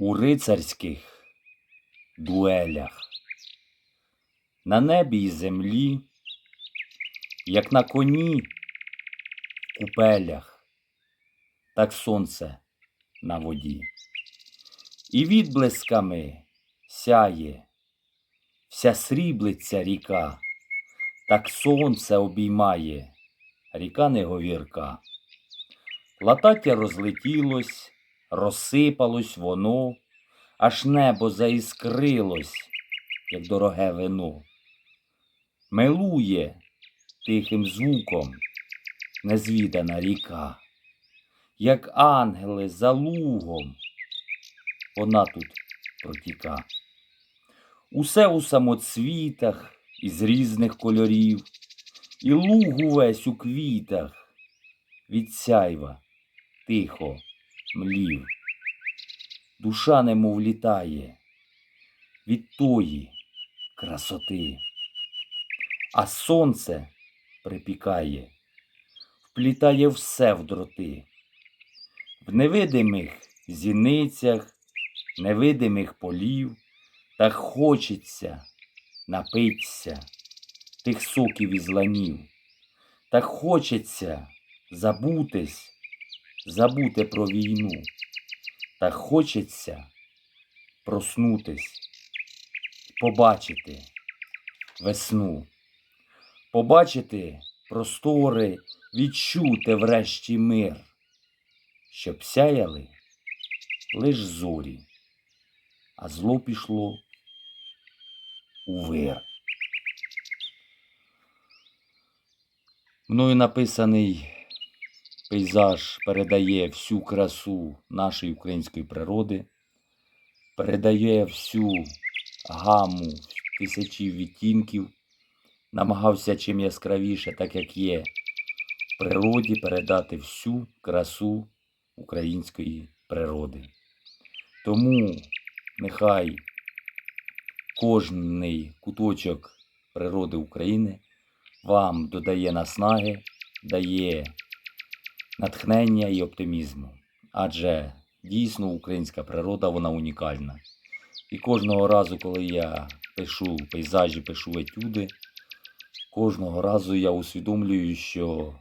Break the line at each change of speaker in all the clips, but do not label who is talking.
у рицарських дуелях. На небі й землі, як на коні в купелях, так сонце на воді. І відблисками сяє вся сріблиться ріка, так сонце обіймає ріка неговірка. Латаття розлетілось, розсипалось воно, аж небо заіскрилось, як дороге вино. Милує тихим звуком незвідана ріка, як ангели за лугом, вона тут протіка. Усе у самоцвітах із різних кольорів, і луг увесь у квітах від сяйва тихо млів. Душа немов літає від тої красоти, а сонце припікає, вплітає все в дроти, в невидимих зіницях, невидимих полів, так хочеться напитися тих соків із ланів, так хочеться забутись, забути про війну, так хочеться проснутись, побачити весну, побачити простори, відчути врешті мир, щоб сяяли лиш зорі, а зло пішло у вир. Мною написаний пейзаж передає всю красу нашої української природи, передає всю гаму тисячі відтінків, намагався чим яскравіше, так як є в природі, передати всю красу української природи. Тому нехай кожний куточок природи України вам додає наснаги, дає натхнення і оптимізму. Адже дійсно українська природа вона унікальна. І кожного разу, коли я пишу пейзажі, пишу етюди, кожного разу я усвідомлюю, що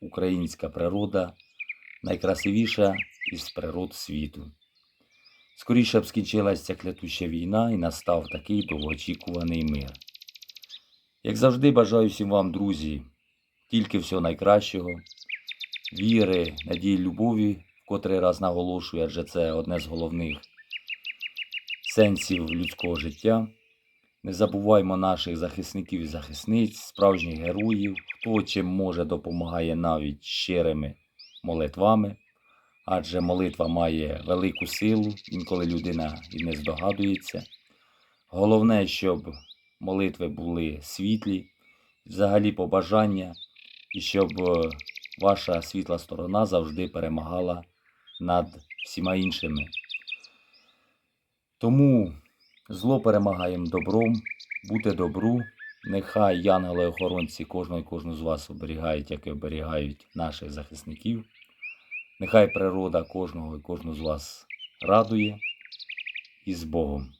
українська природа найкрасивіша із природ світу. Скоріше б скінчилася ця клятуща війна і настав такий довгоочікуваний мир. Як завжди, бажаю всім вам, друзі, тільки всього найкращого, віри, надії, любові, котрий раз наголошую, адже це одне з головних сенсів людського життя. Не забуваймо наших захисників і захисниць, справжніх героїв, хто чим може допомагає навіть щирими молитвами, адже молитва має велику силу, інколи людина і не здогадується. Головне, щоб молитви були світлі, взагалі побажання, і щоб е, ваша світла сторона завжди перемагала над всіма іншими. Тому зло перемагаємо добром, бути добру. Нехай янголи-охоронці кожного і кожну з вас оберігають, як і оберігають наших захисників. Нехай природа кожного і кожну з вас радує і з Богом.